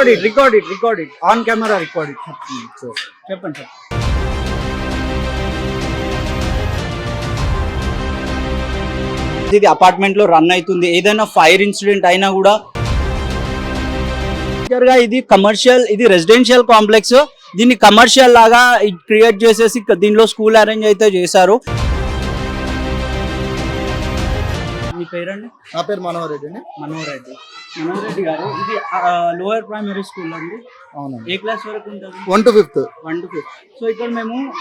Record it record it record it on camera record it చెప్పండి sir ఇది అపార్ట్మెంట్లో run అవుతుంది. ఏదైనా ఫైర్ ఇన్సిడెంట్ అయినా కూడా గా ఇది కమర్షియల్ ఇది రెసిడెన్షియల్ కాంప్లెక్స్ దీన్ని కమర్షియల్ లాగా క్రియేట్ చేసేసి దీనిలో స్కూల్ అరేంజ్ అయితే చేశారు. మీ పేరండి? నా పేరు మనోహర్ రెడ్డి అండి. మనోహర్ రెడ్డి. మనోహర్ రెడ్డి గారు. ఇది లోయర్ ప్రైమరీ స్కూల్ అండి. అవునండి. ఏ క్లాస్ వరకు ఉంటుంది? One to fifth one to fifth so ఇక్కడ మేము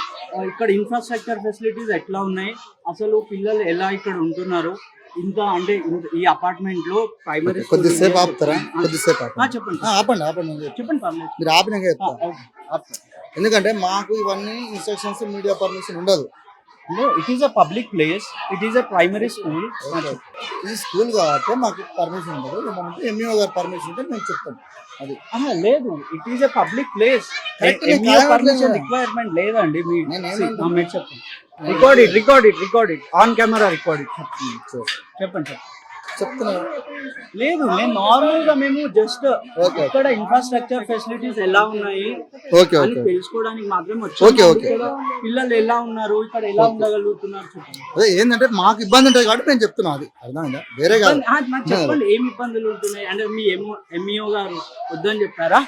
ఇక్కడ ఇన్ఫ్రాస్ట్రక్చర్ ఫెసిలిటీస్ ఎట్లా ఉన్నాయి? అసలు పిల్లలు ఎలా ఇక్కడ ఉంటున్నారు? ఇంకా అంటే ఇంత- ఈ అపార్ట్మెంట్లో ప్రైమరీ కొద్దిసేపు ఆపుతారా? కొద్దిసేపు చెప్పండి. ఆపండి ఆపండి. చెప్పండి మీరు ఆపినాక. ఎందుకంటే మాకు ఇవన్నీ ఇన్స్ట్రక్షన్స్ మీడియా పర్మిషన్ ఉండదు. No, it is a public place. It is a primary school. ఇది స్కూల్ కాబట్టి మాకు పర్మిషన్ ఉండదు ఏమంటే ఎంఈఓ గారు పర్మిషన్ ఉంటే మేము చెప్తాం. అది. లేదు. It is a public place కాదనట్లేదు పర్మిషన్. రిక్వైర్మెంట్ లేదండి. మీ మీరు చెప్పండి. Record it record it record it on camera record it చెప్పండి సార్ చెప్తున్నా లేదు నేను నార్మల్గా మేము జస్ట్. ఇక్కడ ఇన్ఫ్రాస్ట్రక్చర్ ఫెసిలిటీస్ ఎలా ఉన్నాయి ఓకే అని ఓకే. తెలుసుకోవడానికి వచ్చాము. okay. ఇక్కడ పిల్లలు ఎలా ఉన్నారు ఇక్కడ ఎలా ఉండగలుగుతున్నారు అదే ఏంటంటే మాకు ఇబ్బంది ఉంటుంది కాబట్టి నేను చెప్తున్నా అది. అర్థమైందా? వేరే కాదు. చెప్పండి ఏం ఇబ్బందులు ఉంటున్నాయి? అంటే మీ ఎంఈఓ గారు వద్దని చెప్పారా?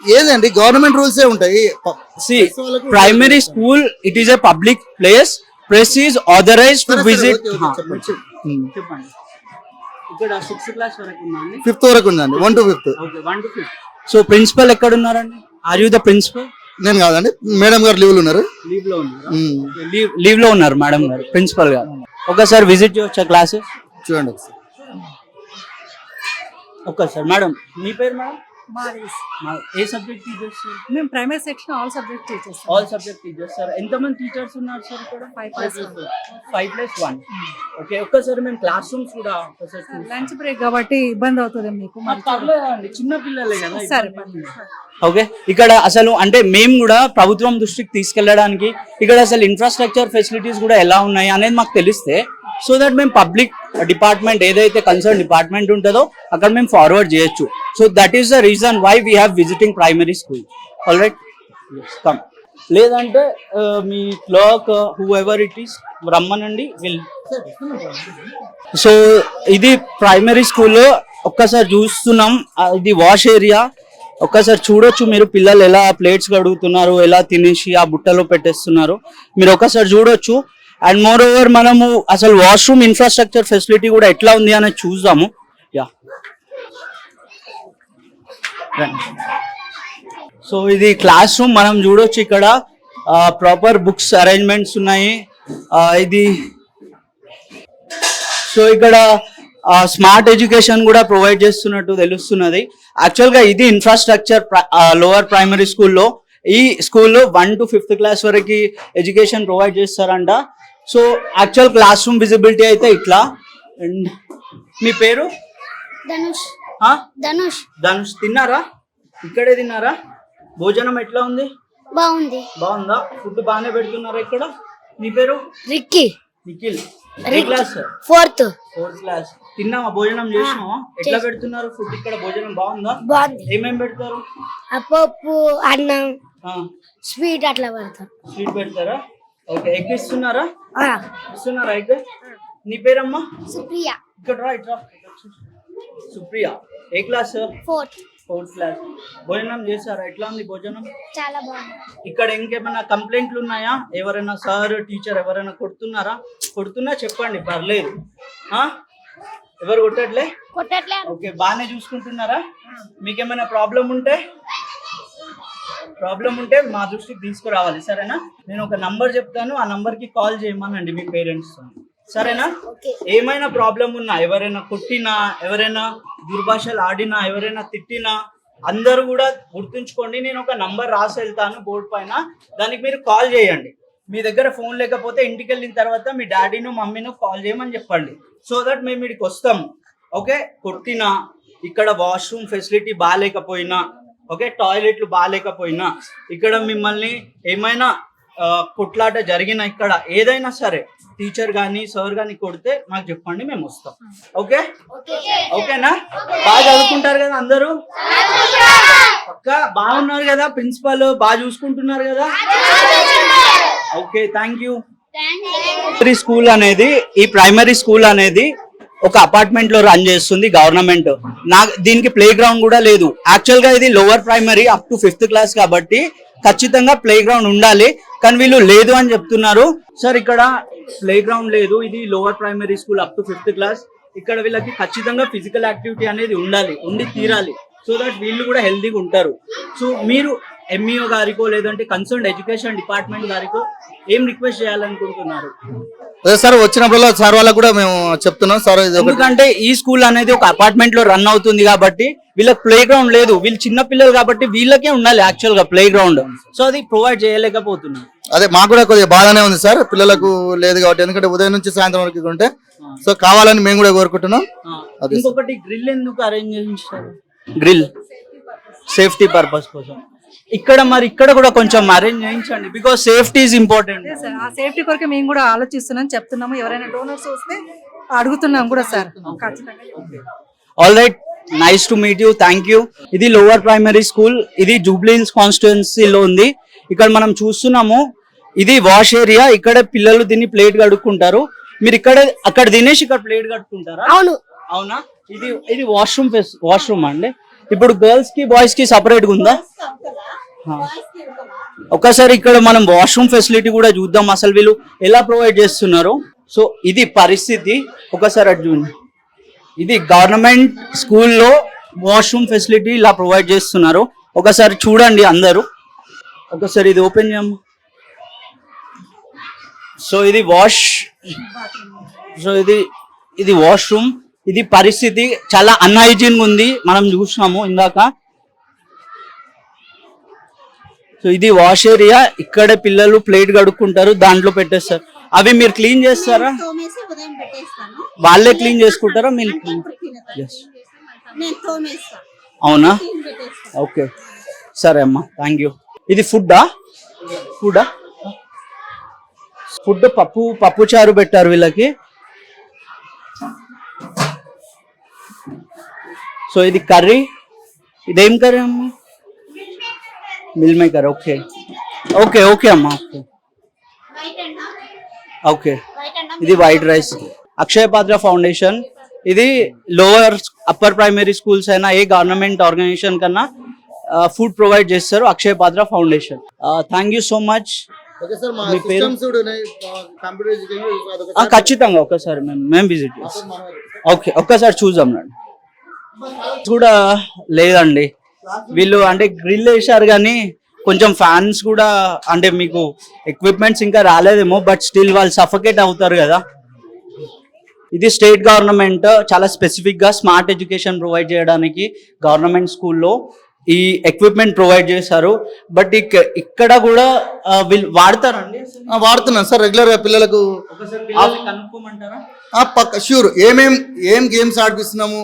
ఏదండి? గవర్నమెంట్ రూల్స్ ఏ ఉంటాయి. ప- See, Yes, వాళ్ళకు primary school, it is a public place. Press is authorized to సరే, సరే, visit. ఓకే, ఓకే, హా, చెప్పండి. ఇక్కడ సిక్స్త్ క్లాస్ వరకు ఉందండి ఫిఫ్త్ వరకు ఉందండి. One to fifth okay one to fifth so principal ఎక్కడ ఉన్నారండి ఆర్ యూ ద ప్రిన్సిపల్ నేను కాదండి. మేడం గారు లీవ్లు ఉన్నారు. లీవ్లో ఉన్నారు? లీవ్ లీవ్లో ఉన్నారు మేడం గారు ప్రిన్సిపల్ గారు. ఒకసారి విజిట్ చేయవచ్చా క్లాసెస్ చూడండి ఒకసారి. ఒక్కసారి మేడం మీ పేరు మేడం ఏ సబ్జెక్ట్ టీచర్స్ మేము primary section all subject teachers all subject teachers sir ఎంతమంది టీచర్స్ ఉన్నారు సార్ ఇక్కడ? Five plus five plus one okay ఒక్కసారి మేము క్లాస్ రూమ్స్ కూడా ఒకసారి. లంచ్ బ్రేక్ కాబట్టి ఇబ్బంది అవుతుంది మీకు. పర్లేదండి చిన్న పిల్లలే కదా సరే. ఓకే ఇక్కడ అసలు అంటే మేము కూడా ప్రభుత్వం దృష్టికి తీసుకెళ్ళడానికి ఇక్కడ అసలు ఇన్ఫ్రాస్ట్రక్చర్ ఫెసిలిటీస్ కూడా ఎలా ఉన్నాయి అనేది మాకు తెలిస్తే సో దట్ మేము పబ్లిక్ డిపార్ట్మెంట్ ఏదైతే కన్సర్న్ డిపార్ట్మెంట్ ఉంటుందో అక్కడ మేము ఫార్వర్డ్ చేయొచ్చు. So that is the reason why we have visiting primary school all right come లేదంటే మీ clerk whoever it is రమ్మనండి విల్ సో ఇది ప్రైమరీ స్కూల్లో ఒక్కసారి చూస్తున్నాం. ఇది వాష్ ఏరియా ఒక్కసారి చూడొచ్చు మీరు పిల్లలు ఎలా ప్లేట్స్ కడుగుతున్నారు ఎలా తినేసి ఆ బుట్టలో పెట్టేస్తున్నారు. మీరు ఒక్కసారి చూడొచ్చు. అండ్ మోర్ ఓవర్ మనము అసలు వాష్రూమ్ ఇన్ఫ్రాస్ట్రక్చర్ ఫెసిలిటీ కూడా ఎట్లా ఉంది అనేది చూద్దాము. యా సో ఇది క్లాస్ రూమ్ మనం చూడొచ్చు ఇక్కడ. ప్రాపర్ బుక్స్ అరేంజ్మెంట్స్ ఉన్నాయి. ఇది సో ఇక్కడ స్మార్ట్ ఎడ్యుకేషన్ కూడా ప్రొవైడ్ చేస్తున్నట్టు తెలుస్తున్నది. యాక్చువల్గా ఇది ఇన్ఫ్రాస్ట్రక్చర్ లోవర్ ప్రైమరీ స్కూల్లో ఈ స్కూల్లో వన్ టు ఫిఫ్త్ క్లాస్ వరకు ఎడ్యుకేషన్ ప్రొవైడ్ చేస్తారంట. So actual class room visibility అయితే ఇట్లా. అండ్ మీ పేరు? ధనుష్. ఆ? ధనుష్. ధనుష్ తిన్నారా? ఇక్కడే తిన్నారా? భోజనం ఎట్లా ఉంది? బాగుంది. బాగుందా? ఫుడ్ బాగానే పెడుతున్నారా ఇక్కడ? మీ పేరు? Ricky. Nikhil. Class? Fourth. Fourth class. తిన్నామా భోజనం చేసినావా? ఎట్లా పెడుతున్నారు ఫుడ్ ఇక్కడ? భోజనం బాగుందా? బాగుంది. ఏమేం పెడతారు? ఆ పప్పు అన్నం స్వీట్ అట్లా పెడతాం స్వీట్ పెడతారా? ఓకే ఎగ్ ఇస్తున్నారా? ఎగ్? నీ పేరమ్మా? సుప్రియ. ఇక్కడ రా ఇట్రా సుప్రియ ఏ క్లాస్? ఫోర్త్. Fourth class. భోజనం చేశారా? ఎట్లా ఉంది భోజనం? చాలా బాగుంది. ఇక్కడ ఇంకేమైనా కంప్లైంట్లు ఉన్నాయా? ఎవరైనా సార్ టీచర్ ఎవరైనా కొడుతున్నారా? కొడుతున్నా చెప్పండి పర్లేదు. ఆ? ఎవరు కొట్టట్లే? కొట్టట్లే. ఓకే బాగానే చూసుకుంటున్నారా? మీకేమైనా ప్రాబ్లం ఉంటే? ప్రాబ్లం ఉంటే మా దృష్టికి తీసుకురావాలి సరేనా? నేను ఒక నంబర్ చెప్తాను ఆ నంబర్కి కాల్ చేయమనండి మీ పేరెంట్స్ సరేనా? ఏమైనా ప్రాబ్లం ఉన్నా ఎవరైనా కొట్టినా ఎవరైనా దుర్భాషలు ఆడినా ఎవరైనా తిట్టినా అందరూ కూడా గుర్తుంచుకోండి నేను ఒక నంబర్ రాసి వెళ్తాను బోర్డు పైన. దానికి మీరు కాల్ చేయండి. మీ దగ్గర ఫోన్ లేకపోతే ఇంటికి వెళ్ళిన తర్వాత మీ డాడీను మమ్మీను కాల్ చేయమని చెప్పండి. సో దట్ మేము ఇక్కడికి వస్తాము. ఓకే? కొట్టినా ఇక్కడ వాష్రూమ్ ఫెసిలిటీ బాగాలేకపోయినా ఓకే టాయిలెట్లు బాగాలేకపోయినా ఇక్కడ మిమ్మల్ని ఏమైనా కొట్లాట జరిగిన ఇక్కడ ఏదైనా సరే టీచర్ కానీ సార్ కానీ కొడితే మాకు చెప్పండి మేము వస్తాం. ఓకే? ఓకేనా? బాగా చదువుకుంటారు కదా అందరూ? పక్క బాగున్నారు కదా ప్రిన్సిపల్ బాగా చూసుకుంటున్నారు కదా? Okay thank you primary school అనేది ఈ ప్రైమరీ స్కూల్ అనేది ఒక అపార్ట్మెంట్లో రన్ చేస్తుంది గవర్నమెంట్ నా దీనికి ప్లే గ్రౌండ్ కూడా లేదు. యాక్చువల్గా ఇది lower primary up to fifth class కాబట్టి ఖచ్చితంగా ప్లే గ్రౌండ్ ఉండాలి. కానీ వీళ్ళు లేదు అని చెప్తున్నారు. సార్ ఇక్కడ ప్లే గ్రౌండ్ లేదు. ఇది lower primary school up to fifth class ఇక్కడ వీళ్ళకి ఖచ్చితంగా ఫిజికల్ యాక్టివిటీ అనేది ఉండాలి ఉండి తీరాలి. సో దట్ వీళ్ళు కూడా హెల్తీగా ఉంటారు. సో మీరు ఎంఈఓ గారికో లేదంటే కన్సర్న్ ఎడ్యుకేషన్ డిపార్ట్మెంట్ గారికో ఏం రిక్వెస్ట్ చేయాలనుకుంటున్నారు? అదే సార్ వచ్చినప్పుడల్లా సార్ వాళ్ళకు కూడా మేము చెప్తున్నాం. సార్ ఇది ఒకటి ఎందుకంటే ఈ స్కూల్ అనేది ఒక అపార్ట్మెంట్లో రన్ అవుతుంది కాబట్టి వీళ్ళకి ప్లే గ్రౌండ్ లేదు. వీళ్ళు చిన్న పిల్లలు కాబట్టి వీళ్ళకే ఉండాలి యాక్చువల్గా ప్లే గ్రౌండ్ సో అది ప్రొవైడ్ చేయలేకపోతున్నారు అదే మాకు కూడా కొద్దిగా బాగానే ఉంది సార్. పిల్లలకు లేదు కాబట్టి ఎందుకంటే ఉదయం నుంచి సాయంత్రం వరకు ఉంటే. సో కావాలని మేము కూడా కోరుకుంటున్నాం. ఆ, అదే ఇంకొకటి గ్రిల్ ఎందుకు అరేంజ్ చేయించారు? గ్రిల్ సేఫ్టీ పర్పస్ కోసం. ఇక్కడ మరి ఇక్కడ కూడా కొంచెం అరేంజ్ చేయించండి బికాస్ సేఫ్టీ ఇస్ ఇంపార్టెంట్ అదే సార్ ఆ సేఫ్టీ కొరకు మేము కూడా ఆలోచిస్తున్నాం చెప్తున్నాము. ఎవరైనా డోనర్స్ వస్తే అడుగుతున్నాం కూడా సార్. ఖచ్చితంగా. All right nice to meet you thank you ఇది లోవర్ ప్రైమరీ స్కూల్ ఇది జూబ్లీహిల్స్ కాన్స్టిట్యున్సీలో ఉంది. ఇక్కడ మనం చూస్తున్నాము ఇది వాష్ ఏరియా ఇక్కడ పిల్లలు దీన్ని ప్లేట్ కడుక్కుంటారు. మీరు ఇక్కడ అక్కడ తినేసి ఇక్కడ ప్లేట్ కడుక్కుంటారా? అవును. అవునా? ఇది ఇది వాష్రూమ్ వాష్రూమ్ అండి? ఇప్పుడు గర్ల్స్కి బాయ్స్కి సపరేట్గా ఉందా. ఒకసారి ఇక్కడ మనం వాష్రూమ్ ఫెసిలిటీ కూడా చూద్దాం అసలు వీళ్ళు ఎలా ప్రొవైడ్ చేస్తున్నారు. సో ఇది పరిస్థితి. ఒకసారి అటు చూడండి. ఇది గవర్నమెంట్ స్కూల్లో వాష్రూమ్ ఫెసిలిటీ ఇలా ప్రొవైడ్ చేస్తున్నారు. ఒకసారి చూడండి అందరూ. ఒకసారి ఇది ఓపెన్ చేయమ్మా సో ఇది వాష్ సో ఇది ఇది వాష్రూమ్ ఇది పరిస్థితి చాలా అన్హైజీన్ ఉంది. మనం చూసినాము ఇందాక. సో ఇది వాష్ ఏరియా ఇక్కడే పిల్లలు ప్లేట్ కడుక్కుంటారు దాంట్లో పెట్టేస్తారు. అవి మీరు క్లీన్ చేస్తారా? వాళ్ళే క్లీన్ చేసుకుంటారా? మీరు అవునా? ఓకే సరే అమ్మా థ్యాంక్ యూ ఇది ఫుడ్డా ఫుడ్డా ఫుడ్ పప్పు పప్పు చారు పెట్టారు వీళ్ళకి. సో ఇది కర్రీ. ఇదేం కర్రీ అమ్మా? Meal maker okay. Okay okay అమ్మా ఓకే. ఇది white rice. Akshaya Patra foundation. ఇది లోవర్ అప్పర్ ప్రైమరీ స్కూల్స్ అయినా ఏ గవర్నమెంట్ ఆర్గనైజేషన్ కన్నా ఫుడ్ ప్రొవైడ్ చేస్తారు Akshaya Patra foundation. Thank you so much. ఖచ్చితంగా ఒకసారి మేము మేము విజిట్ చేస్తాం. ఓకే ఒక్కసారి చూద్దాం రండి. కూడా లేదండి. వీళ్ళు అంటే గ్రిల్ వేశారు కానీ కొంచెం ఫ్యాన్స్ కూడా అంటే మీకు ఎక్విప్మెంట్స్ ఇంకా రాలేదేమో బట్ స్టిల్ వాళ్ళు సఫకేట్ అవుతారు కదా. ఇది స్టేట్ గవర్నమెంట్ చాలా స్పెసిఫిక్గా స్మార్ట్ ఎడ్యుకేషన్ ప్రొవైడ్ చేయడానికి గవర్నమెంట్ స్కూల్లో ఈ ఎక్విప్మెంట్ ప్రొవైడ్ చేశారు. బట్ ఇక్కడ కూడా వీళ్ళు వాడతారండి? వాడుతున్నాను సార్ రెగ్యులర్గా పిల్లలకు కనుక్కోమంటారా? పక్క షూర్ ఏమేం ఏం గేమ్స్ ఆడిపిస్తున్నాము?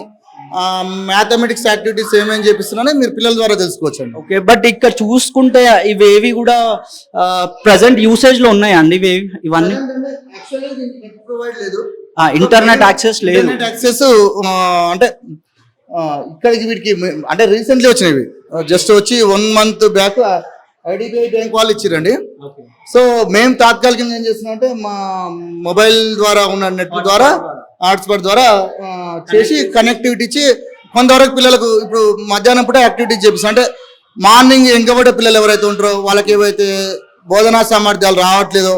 మ్యాథమెటిక్స్ యాక్టివిటీస్ ఏమేం చేపిస్తున్నానో మీరు పిల్లల ద్వారా తెలుసుకోవచ్చు అండి ఓకే బట్ ఇక్కడ చూసుకుంటే ఇవేవి కూడా ప్రజెంట్ యూసేజ్లో ఉన్నాయండి ఇవి? ఇవన్నీ? ప్రొవైడ్ లేదు. ఇంటర్నెట్ యాక్సెస్ లేదు. ఇంటర్నెట్ యాక్సెస్ అంటే ఇక్కడికి వీటికి అంటే రీసెంట్లీ వచ్చినవి జస్ట్ వచ్చి one month back IDBI bank వాళ్ళు ఇచ్చిరండి. సో మేము తాత్కాలికంగా ఏం చేస్తున్నాం అంటే మా మొబైల్ ద్వారా ఉన్న నెట్ ద్వారా. హాట్స్పాట్ ద్వారా ఆ, చేసి కనెక్టివిటీ ఇచ్చి కొంతవరకు పిల్లలకు ఇప్పుడు మధ్యాహ్నం పూట యాక్టివిటీస్ చేపిస్తాం. అంటే మార్నింగ్ ఎంకబడ్డ పిల్లలు ఎవరైతే ఉంటారో వాళ్ళకి ఏవైతే బోధనా సామర్థ్యాలు రావట్లేదో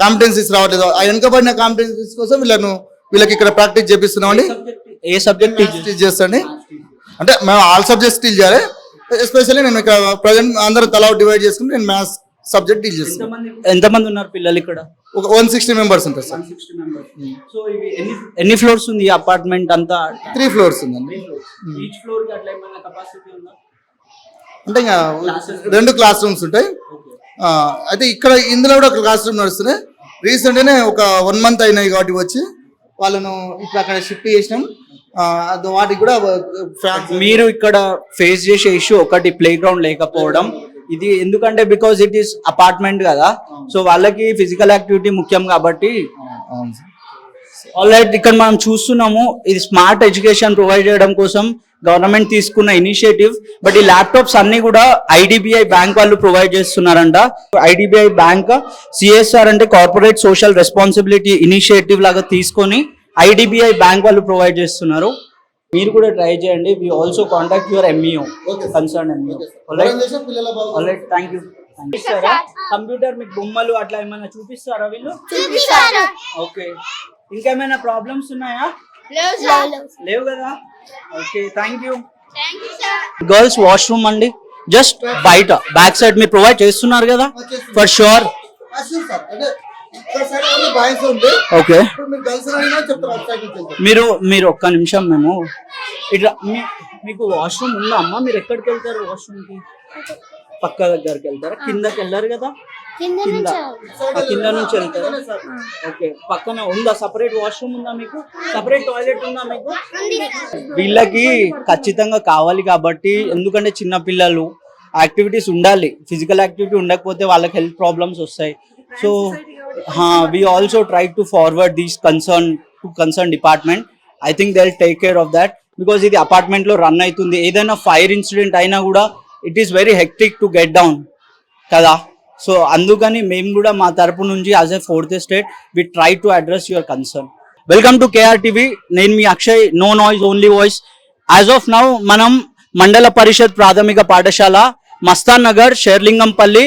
కాంపిటెన్సీస్ రావట్లేదో ఆ వెనుకబడిన కాంపిటెన్సీస్ కోసం వీళ్ళను వీళ్ళకి ఇక్కడ ప్రాక్టీస్ చేపిస్తున్నామండి. ఏ సబ్జెక్ట్ టీచ్ చేస్తండి అంటే మేము ఆల్ సబ్జెక్ట్స్ టీచ్ చేయాలి. ఎస్పెషల్లీ నేను ఇక్కడ ప్రజెంట్ అందరూ తలా డివైడ్ చేసుకుని నేను మ్యాథ్స్ సబ్జెక్ట్ టీచ్ చేస్తాను. ఎంతమంది ఉన్నారు పిల్లలు ఇక్కడ? ఒక వన్ సిక్స్టీ మెంబర్స్ ఉంటారు సార్. సో ఇవి ఎన్ని ఎన్ని ఫ్లోర్స్ ఉంది అపార్ట్మెంట్ అంతా? త్రీ ఫ్లోర్స్ ఉందండి ఈచ్ ఫ్లోర్కి అట్లా ఏమైనా కెపాసిటీ ఉందా? అంటే ఇంకా రెండు క్లాస్ రూమ్స్ ఉంటాయి. అయితే ఇక్కడ ఇందులో కూడా ఒక క్లాస్ రూమ్ నడుస్తున్నాయి. రీసెంట్గానే ఒక వన్ మంత్ అయినాయి కాబట్టి వచ్చి వాళ్ళను ఇట్లా అక్కడ షిఫ్ట్ చేసినాం. వాటికి కూడా మీరు ఇక్కడ ఫేస్ చేసే ఇష్యూ ఒకటి ప్లే గ్రౌండ్ లేకపోవడం ఇది ఎందుకంటే బికాజ్ ఇట్ ఈస్ అపార్ట్మెంట్ కదా. సో వాళ్ళకి ఫిజికల్ యాక్టివిటీ ముఖ్యం కాబట్టి ఆల్ రైట్ ఇక్కడ మనం చూస్తున్నాము ఇది స్మార్ట్ ఎడ్యుకేషన్ ప్రొవైడ్ చేయడం కోసం గవర్నమెంట్ తీసుకున్న ఇనిషియేటివ్ బట్ ఈ ల్యాప్టాప్స్ అన్ని కూడా ఐడిబిఐ బ్యాంక్ వాళ్ళు ప్రొవైడ్ చేస్తున్నారంట. ఐడిబిఐ బ్యాంక్ సిఎస్ఆర్ అంటే కార్పొరేట్ సోషల్ రెస్పాన్సిబిలిటీ ఇనిషియేటివ్ లాగా తీసుకొని ఐడిబిఐ బ్యాంక్ వాళ్ళు ప్రొవైడ్ చేస్తున్నారు. మీరు కూడా ట్రై చేయండి. We also contact your MEO concern MEO thank you computer మీకు బొమ్మలు అట్లా ఏమైనా చూపిస్తారా వీళ్ళు? ఓకే ఇంకేమైనా ప్రాబ్లమ్స్ ఉన్నాయా? లేవు కదా? Okay thank you girls washroom అండి. జస్ట్ బయట బ్యాక్ సైడ్ మీరు ప్రొవైడ్ చేస్తున్నారు కదా? For sure okay. మీరు మీరు ఒక్క నిమిషం మేము ఇట్లా మీకు వాష్రూమ్ ఉందా అమ్మా? మీరు ఎక్కడికి వెళ్తారు వాష్రూమ్కి పక్క దగ్గరికి వెళ్తారా? కిందకి వెళ్ళారు కదా? కింద కింద. నుంచి ఆ కింద నుంచి వెళ్తారా? ఓకే. పక్కన ఉందా? సపరేట్ వాష్రూమ్ ఉందా మీకు? సపరేట్ టాయిలెట్ ఉందా మీకు? వీళ్ళకి ఖచ్చితంగా కావాలి కాబట్టి ఎందుకంటే చిన్న పిల్లలు యాక్టివిటీస్ ఉండాలి. ఫిజికల్ యాక్టివిటీ ఉండకపోతే వాళ్ళకి హెల్త్ ప్రాబ్లమ్స్ వస్తాయి. So we also try to forward these concern to concern department I think they take care of that because ఇది అపార్ట్మెంట్లో రన్ అవుతుంది. ఏదైనా ఫైర్ ఇన్సిడెంట్ అయినా కూడా it is very hectic to get down కదా. So అందుకని మేము కూడా మా తరపు నుంచి as a fourth state we try to address your concern welcome to KR TV నేను మీ Akshay. No noise only voice as of now మనం మండల పరిషత్ ప్రాథమిక పాఠశాల మస్తాన్ నగర్ షేర్లింగంపల్లి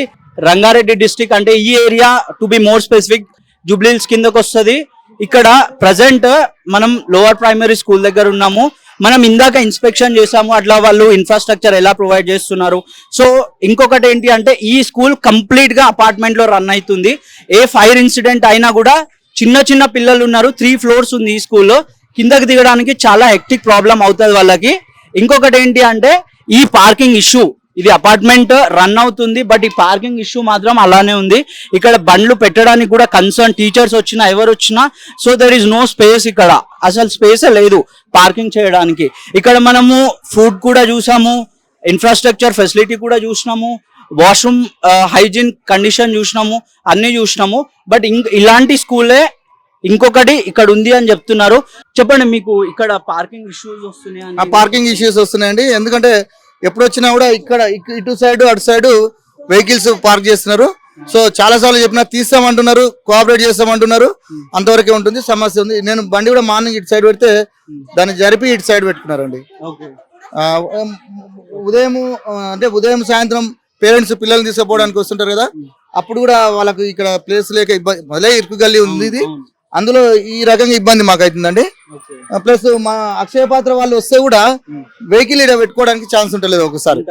రంగారెడ్డి డిస్టిక్ అంటే ఈ area to be more specific Jubilee Hills కిందకు వస్తుంది ఇక్కడ ప్రజెంట్ మనం లోవర్ ప్రైమరీ స్కూల్ దగ్గర ఉన్నాము. మనం ఇందాక ఇన్స్పెక్షన్ చేసాము అట్లా వాళ్ళు ఇన్ఫ్రాస్ట్రక్చర్ ఎలా ప్రొవైడ్ చేస్తున్నారు. సో ఇంకొకటి ఏంటి అంటే ఈ స్కూల్ కంప్లీట్గా అపార్ట్మెంట్లో రన్ అవుతుంది. ఏ ఫైర్ ఇన్సిడెంట్ అయినా కూడా చిన్న చిన్న పిల్లలు ఉన్నారు త్రీ ఫ్లోర్స్ ఉంది ఈ స్కూల్లో కిందకి దిగడానికి చాలా హెక్టిక్ ప్రాబ్లం అవుతుంది వాళ్ళకి. ఇంకొకటి ఏంటి అంటే ఈ పార్కింగ్ ఇష్యూ ఇది అపార్ట్మెంట్ రన్ అవుతుంది బట్ ఈ పార్కింగ్ ఇష్యూ మాత్రం అలానే ఉంది. ఇక్కడ బండ్లు పెట్టడానికి కూడా కన్సర్న్ టీచర్స్ వచ్చినా ఎవరు వచ్చినా so there is no space ఇక్కడ. అసలు స్పేస్ లేదు పార్కింగ్ చేయడానికి. ఇక్కడ మనము ఫుడ్ కూడా చూసాము ఇన్ఫ్రాస్ట్రక్చర్ ఫెసిలిటీ కూడా చూసినాము వాష్రూమ్ హైజీన్ కండిషన్ చూసినాము అన్ని చూసినాము. బట్ ఇలాంటి స్కూలే ఇంకొకటి ఇక్కడ ఉంది అని చెప్తున్నారు. చెప్పండి మీకు ఇక్కడ పార్కింగ్ ఇష్యూస్ వస్తున్నాయి పార్కింగ్ ఇష్యూస్ వస్తున్నాయండి. ఎందుకంటే ఎప్పుడు వచ్చినా కూడా ఇక్కడ ఇటు సైడ్ అటు సైడ్ వెహికల్స్ పార్క్ చేస్తున్నారు. సో చాలా సార్లు చెప్పినా తీస్తామంటున్నారు కోఆపరేట్ చేస్తామంటున్నారు. అంతవరకే ఉంటుంది సమస్య ఉంది. నేను బండి కూడా మార్నింగ్ ఇటు సైడ్ పెడితే దాన్ని జరిపి ఇటు సైడ్ పెట్టుకున్నారండి. ఉదయం అంటే ఉదయం సాయంత్రం పేరెంట్స్ పిల్లల్ని తీసుకుపోవడానికి వస్తుంటారు కదా అప్పుడు కూడా వాళ్ళకు ఇక్కడ ప్లేస్ లేక ఇబ్బంది మొదలై ఇరుకు గల్లీ ఉంది ఇది. అందులో ఈ రకంగా ఇబ్బంది మాకు అవుతుందండి ప్లస్ మా అక్షయ పాత్ర వాళ్ళు వస్తే కూడా వెహికల్ ఇక్కడ పెట్టుకోవడానికి ఛాన్స్ ఉంటలేదు ఒకసారి.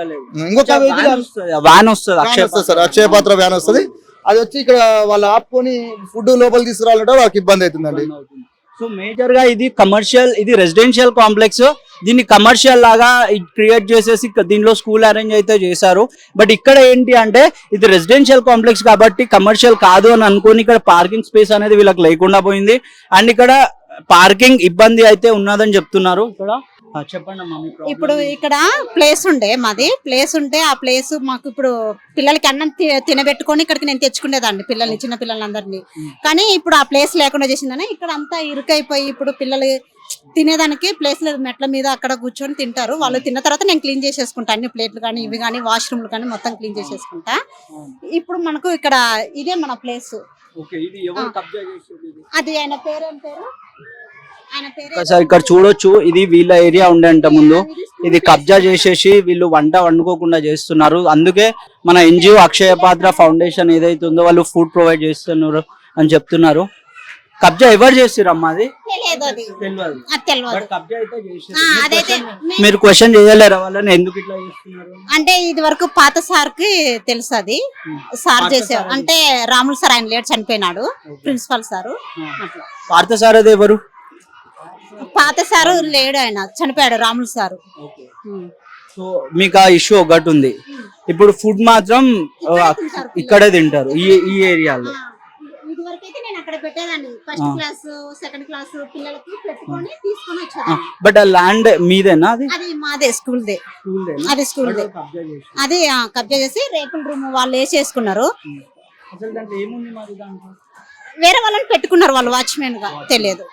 ఇంకొక వెహికల్ వ్యాన్ వస్తుంది అక్షయ వస్తుంది సార్ అక్షయ పాత్ర వ్యాన్ వస్తుంది. అది వచ్చి ఇక్కడ వాళ్ళు ఆపుకొని ఫుడ్ లోపల తీసుకురావాలంటే వాళ్ళకి ఇబ్బంది అవుతుందండి. సో మేజర్గా ఇది కమర్షియల్ ఇది రెసిడెన్షియల్ కాంప్లెక్స్ దీన్ని కమర్షియల్ లాగా క్రియేట్ చేసేసి దీనిలో స్కూల్ అరేంజ్ అయితే చేశారు. బట్ ఇక్కడ ఏంటి అంటే ఇది రెసిడెన్షియల్ కాంప్లెక్స్ కాబట్టి కమర్షియల్ కాదు అని అనుకుని ఇక్కడ పార్కింగ్ స్పేస్ అనేది వీళ్ళకి లేకుండా పోయింది. అండ్ ఇక్కడ పార్కింగ్ ఇబ్బంది అయితే ఉన్నదని చెప్తున్నారు. ఇక్కడ చెప్పండి. ఇప్పుడు ఇక్కడ ప్లేస్ ఉండే మాది. ప్లేస్ ఉంటే ఆ ప్లేస్ మాకు ఇప్పుడు పిల్లలకి అన్నం తినబెట్టుకొని ఇక్కడికి నేను తెచ్చుకునేదాన్ని పిల్లల్ని చిన్న పిల్లలందరినీ కానీ ఇప్పుడు ఆ ప్లేస్ లేకుండా చేసిందని ఇక్కడ అంతా ఇరుకైపోయి ఇప్పుడు పిల్లలు తినేదానికి ప్లేస్ లేదు. మెట్ల మీద అక్కడ కూర్చొని తింటారు. వాళ్ళు తిన్న తర్వాత నేను క్లీన్ చేసేసుకుంటా. అన్ని ప్లేట్లు కానీ ఇవి కానీ వాష్రూమ్లు కానీ మొత్తం క్లీన్ చేసేసుకుంటా. ఇప్పుడు మనకు ఇక్కడ ఇదే మన ప్లేస్? అది ఆయన పేరేం పేరు? ఒకసారి ఇక్కడ చూడొచ్చు. ఇది వీళ్ళ ఏరియా ఉండే అంట ముందు. ఇది కబ్జా చేసేసి వీళ్ళు వంట వండుకోకుండా చేస్తున్నారు. అందుకే మన ఎన్జిఓ అక్షయ పాత్ర ఫౌండేషన్ ఏదైతే ఉందో వాళ్ళు ఫుడ్ ప్రొవైడ్ చేస్తున్నారు అని చెప్తున్నారు. కబ్జా ఎవరు చేస్తారు అమ్మా అది. మీరు క్వశ్చన్ చేయలేరా వాళ్ళని? ఎందుకు ఇట్లా చేస్తున్నారు? అంటే ఇది వరకు పాత సార్కి తెలుసు అది. సార్ పాత చేసేవారు సార్ అంటే రాములు సార్ ఆయన లేట్ చనిపోయినాడు. Principal sir. పార్థ సార్ అది ఎవరు? పాత సారు లేడు ఆయన చనిపోయాడు రాములు సారు. సో మీకు ఆ ఇష్యూ ఒకటి ఉంది. ఇప్పుడు ఫుడ్ మాత్రం ఇక్కడే తింటారు ఈ ఈ ఏరియాలో. ఇదివరకు అయితే నేను అక్కడ పెట్టేదాన్ని. ఫస్ట్ క్లాస్ సెకండ్ క్లాస్ పిల్లలకి పెట్టుకొని తీసుకొని వచ్చేదాన్ని. బట్ ఆ ల్యాండ్ మీదేనా అది? అది మాదే స్కూల్ దే అది స్కూల్ దే అది కబ్జా చేసి రేకుల రూమ్ వాళ్ళు వేసేసుకున్నారు వేరే వాళ్ళని పెట్టుకున్నారు వాళ్ళు వాచ్మెన్గా తెలియదు.